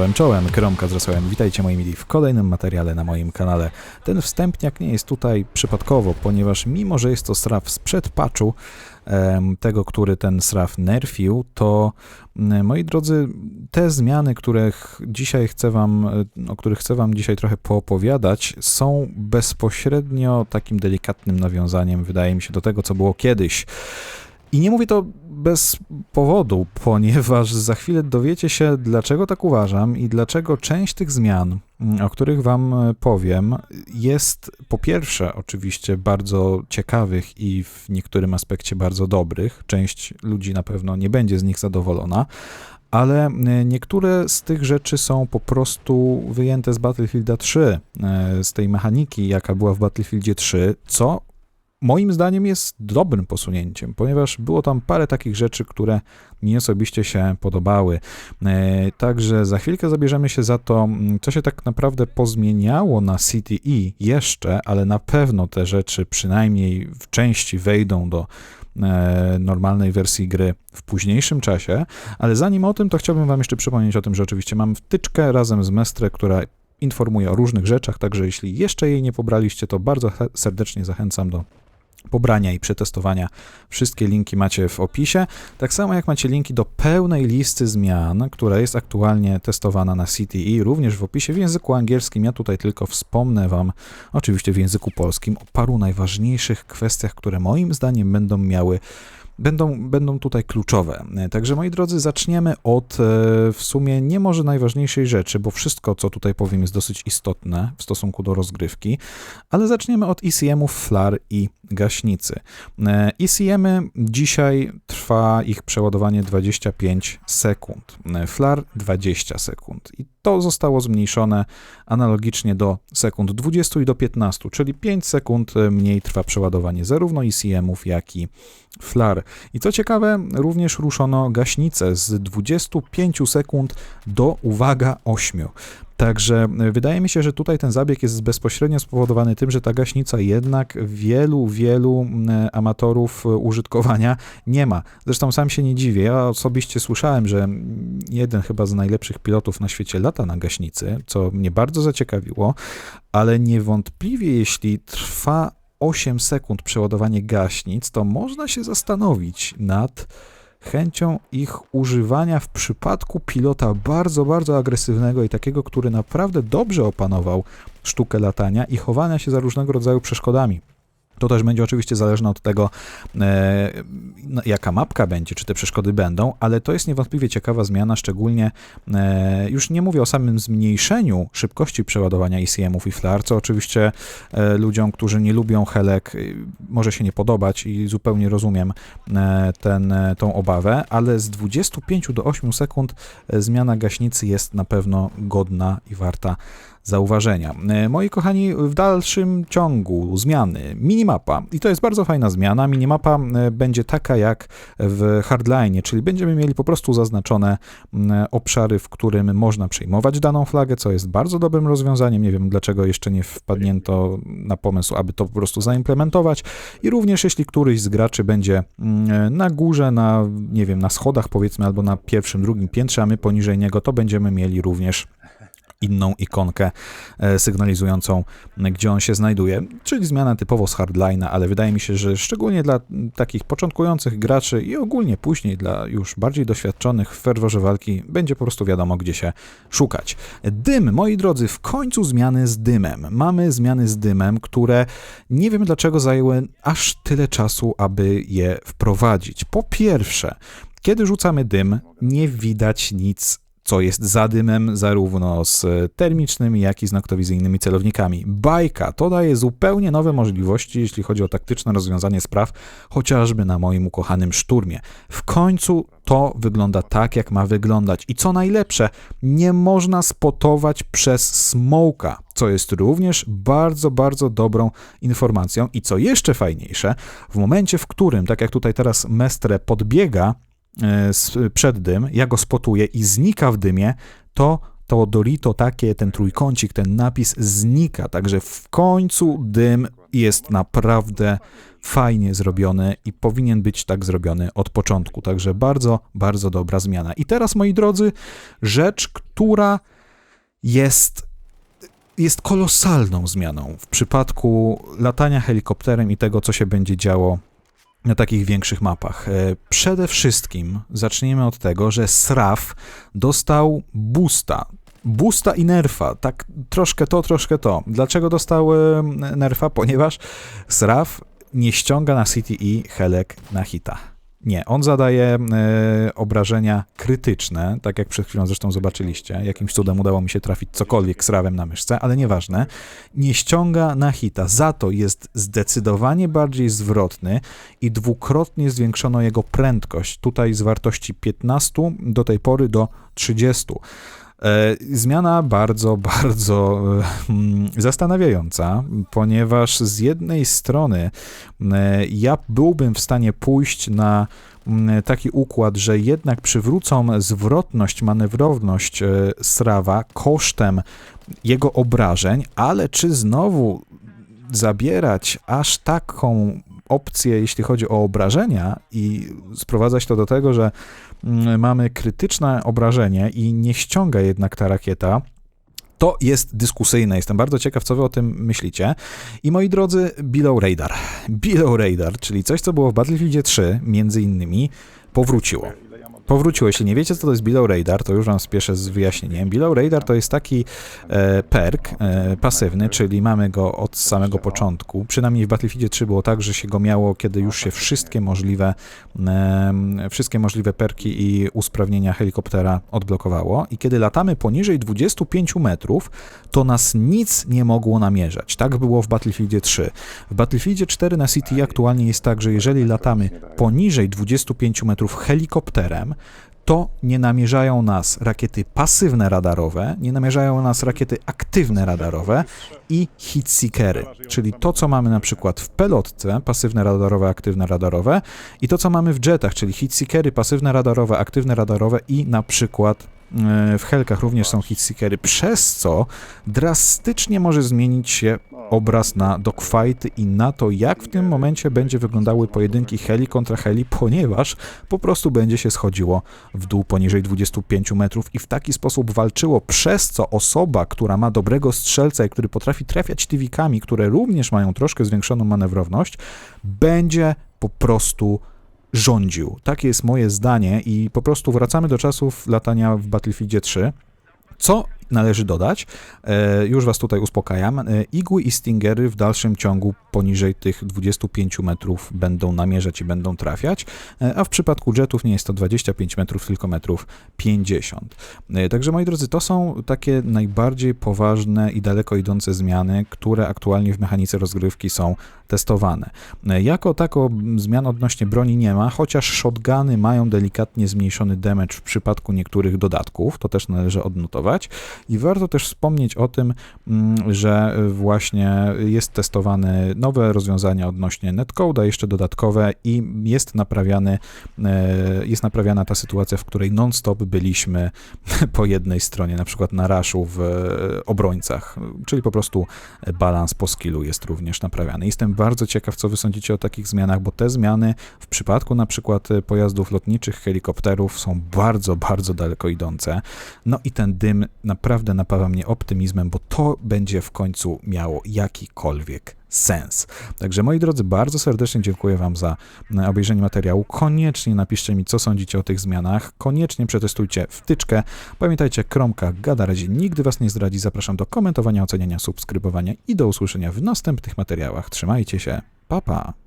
Czołem, czołem, Kromka z Rosołem. Witajcie moi mili w kolejnym materiale na moim kanale. Ten wstępniak nie jest tutaj przypadkowo, ponieważ mimo, że jest to sraf sprzed patchu, tego, który ten sraf nerfił, to m, moi drodzy, te zmiany, których dzisiaj chcę wam, o których chcę wam dzisiaj trochę poopowiadać, są bezpośrednio takim delikatnym nawiązaniem, wydaje mi się, do tego, co było kiedyś. I nie mówię to bez powodu, ponieważ za chwilę dowiecie się, dlaczego tak uważam i dlaczego część tych zmian, mm, o których Wam e, powiem, jest po pierwsze oczywiście bardzo ciekawych i w niektórym aspekcie bardzo dobrych. Część ludzi na pewno nie będzie z nich zadowolona. Ale e, niektóre z tych rzeczy są po prostu wyjęte z Battlefielda 3, e, z tej mechaniki, jaka była w Battlefieldzie 3, co moim zdaniem jest dobrym posunięciem, ponieważ było tam parę takich rzeczy, które mi osobiście się podobały. E, Także za chwilkę zabierzemy się za to, mm, co się tak naprawdę pozmieniało na CTE jeszcze, ale na pewno te rzeczy przynajmniej w części wejdą do e, normalnej wersji gry w późniejszym czasie, ale zanim o tym, to chciałbym wam jeszcze przypomnieć o tym, że oczywiście mam wtyczkę razem z Mestre, która informuje o różnych rzeczach, także jeśli jeszcze jej nie pobraliście, to bardzo serdecznie zachęcam do pobrania i przetestowania. Wszystkie linki macie w opisie. Tak samo jak macie linki do pełnej listy zmian, która jest aktualnie testowana na CTE, również w opisie w języku angielskim. Ja tutaj tylko wspomnę Wam, oczywiście w języku polskim, o paru najważniejszych kwestiach, które moim zdaniem będą miały będą, będą tutaj kluczowe. Także moi drodzy, zaczniemy od e, w sumie nie może najważniejszej rzeczy, bo wszystko, co tutaj powiem, jest dosyć istotne w stosunku do rozgrywki, ale zaczniemy od ECM-ów, flar i gaśnicy. E, ECM-y dzisiaj trwa ich przeładowanie 25 sekund, e, flar 20 sekund i to zostało zmniejszone analogicznie do sekund 20 i do 15, czyli 5 sekund e, mniej trwa przeładowanie zarówno ECM-ów, jak i flar. I co ciekawe, również ruszono gaśnicę z 25 sekund do, uwaga, 8. Także e, wydaje mi się, że tutaj ten zabieg jest bezpośrednio spowodowany tym, że ta gaśnica jednak wielu, wielu m, amatorów e, użytkowania nie ma. Zresztą sam się nie dziwię. Ja osobiście słyszałem, że jeden chyba z najlepszych pilotów na świecie lata na gaśnicy, co mnie bardzo zaciekawiło, ale niewątpliwie jeśli trwa 8 sekund przeładowanie gaśnic, to można się zastanowić nad chęcią ich używania w przypadku pilota bardzo, bardzo agresywnego i takiego, który naprawdę dobrze opanował sztukę latania i chowania się za różnego rodzaju przeszkodami. To też będzie oczywiście zależne od tego, e, no, jaka mapka będzie, czy te przeszkody będą, ale to jest niewątpliwie ciekawa zmiana, szczególnie e, już nie mówię o samym zmniejszeniu szybkości przeładowania ECM-ów i flar, co oczywiście e, ludziom, którzy nie lubią helek, może się nie podobać i zupełnie rozumiem ten, tą obawę, ale z 25 do 8 sekund zmiana gaśnicy jest na pewno godna i warta zauważenia. Moi kochani, w dalszym ciągu zmiany minimapa i to jest bardzo fajna zmiana. Minimapa e, będzie taka jak w Hardline, czyli będziemy mieli po prostu zaznaczone obszary, w którym można przejmować daną flagę, co jest bardzo dobrym rozwiązaniem. Nie wiem dlaczego jeszcze nie wpadnięto na pomysł, aby to po prostu zaimplementować. I również jeśli któryś z graczy będzie na górze, na nie wiem, na schodach powiedzmy, albo na pierwszym, drugim piętrze, a my poniżej niego, to będziemy mieli również inną ikonkę e, sygnalizującą, gdzie on się znajduje, czyli zmiana typowo z hardline'a, ale wydaje mi się, że szczególnie dla takich początkujących graczy i ogólnie później dla już bardziej doświadczonych w ferworze walki będzie po prostu wiadomo, gdzie się szukać. Dym, moi drodzy, w końcu zmiany z dymem. Mamy zmiany z dymem, które nie wiem dlaczego zajęły aż tyle czasu, aby je wprowadzić. Po pierwsze, kiedy rzucamy dym, nie widać nic co jest za dymem, zarówno z termicznymi, jak i z noktowizyjnymi celownikami. Bajka to daje zupełnie nowe możliwości, jeśli chodzi o taktyczne rozwiązanie spraw, chociażby na moim ukochanym szturmie. W końcu to wygląda tak, jak ma wyglądać. I co najlepsze, nie można spotować przez smoka, co jest również bardzo, bardzo dobrą informacją. I co jeszcze fajniejsze, w momencie, w którym, tak jak tutaj teraz Mestre podbiega e, przed dym, ja go spotuję i znika w dymie, to to Dorito takie, ten trójkącik, ten napis znika, także w końcu dym jest naprawdę fajnie zrobiony i powinien być tak zrobiony od początku. Także bardzo, bardzo dobra zmiana. I teraz, moi drodzy, rzecz, która jest, jest kolosalną zmianą w przypadku latania helikopterem i tego, co się będzie działo na takich większych mapach. E, Przede wszystkim zacznijmy od tego, że SRAF dostał boosta. Boosta i nerfa, tak troszkę to, troszkę to. Dlaczego dostał e, nerfa? Ponieważ SRAF nie ściąga na CTE helek na hita. Nie, on zadaje e, obrażenia krytyczne, tak jak przed chwilą zresztą zobaczyliście. Jakimś cudem udało mi się trafić cokolwiek srawem na myszce, ale nieważne. Nie ściąga na hita, za to jest zdecydowanie bardziej zwrotny i dwukrotnie zwiększono jego prędkość. Tutaj z wartości 15 do tej pory do 30. E, Zmiana bardzo, bardzo e, zastanawiająca, ponieważ z jednej strony e, ja byłbym w stanie pójść na taki układ, że jednak przywrócą zwrotność, manewrowność Srawa kosztem jego obrażeń, ale czy znowu zabierać aż taką opcję, jeśli chodzi o obrażenia i sprowadzać to do tego, że mm, mamy krytyczne obrażenie i nie ściąga jednak ta rakieta, to jest dyskusyjne. Jestem bardzo ciekaw, co wy o tym myślicie. I moi drodzy, Below Radar. Below Radar, czyli coś, co było w Battlefieldzie 3, między innymi, powróciło. Powróciło. Jeśli nie wiecie, co to jest Below Radar, to już wam spieszę z wyjaśnieniem. Below Radar to jest taki e, perk e, pasywny, czyli mamy go od samego początku. Przynajmniej w Battlefieldzie 3 było tak, że się go miało, kiedy już się wszystkie możliwe, e, wszystkie możliwe perki i usprawnienia helikoptera odblokowało. I kiedy latamy poniżej 25 metrów, to nas nic nie mogło namierzać. Tak było w Battlefieldzie 3. W Battlefieldzie 4 na City aktualnie jest tak, że jeżeli latamy poniżej 25 metrów helikopterem, to nie namierzają nas rakiety pasywne radarowe, nie namierzają nas rakiety aktywne radarowe i hitseekery, czyli to, co mamy na przykład w pelotce, pasywne radarowe, aktywne radarowe i to, co mamy w jetach, czyli hitseekery, pasywne radarowe, aktywne radarowe i na przykład w helkach również są hitseekery, przez co drastycznie może zmienić się obraz na dogfighty i na to, jak w tym momencie będzie wyglądały pojedynki heli kontra heli, ponieważ po prostu będzie się schodziło w dół poniżej 25 metrów i w taki sposób walczyło, przez co osoba, która ma dobrego strzelca i który potrafi trafiać tywikami, które również mają troszkę zwiększoną manewrowność, będzie po prostu rządził. Takie jest moje zdanie i po prostu wracamy do czasów latania w Battlefieldzie 3. Co należy dodać, e, już was tutaj uspokajam, e, igły i stingery w dalszym ciągu poniżej tych 25 metrów będą namierzać i będą trafiać, e, a w przypadku jetów nie jest to 25 metrów, tylko metrów 50. E, Także moi drodzy, to są takie najbardziej poważne i daleko idące zmiany, które aktualnie w mechanice rozgrywki są testowane. Jako tako zmian odnośnie broni nie ma, chociaż shotguny mają delikatnie zmniejszony damage w przypadku niektórych dodatków, to też należy odnotować. I warto też wspomnieć o tym, mm, że właśnie jest testowane nowe rozwiązania odnośnie netcode'a, jeszcze dodatkowe i jest naprawiany, e, jest naprawiana ta sytuacja, w której non-stop byliśmy po jednej stronie, na przykład na raszu w e, obrońcach, czyli po prostu balans po skillu jest również naprawiany. Jestem bardzo ciekaw, co wy sądzicie o takich zmianach, bo te zmiany w przypadku na przykład pojazdów lotniczych, helikopterów są bardzo, bardzo daleko idące. No i ten dym naprawdę napawa mnie optymizmem, bo to będzie w końcu miało jakikolwiek sens. Także moi drodzy, bardzo serdecznie dziękuję Wam za e, obejrzenie materiału. Koniecznie napiszcie mi, co sądzicie o tych zmianach. Koniecznie przetestujcie wtyczkę. Pamiętajcie, Kromka gada razie nigdy Was nie zdradzi. Zapraszam do komentowania, oceniania, subskrybowania i do usłyszenia w następnych materiałach. Trzymajcie się. Pa, pa.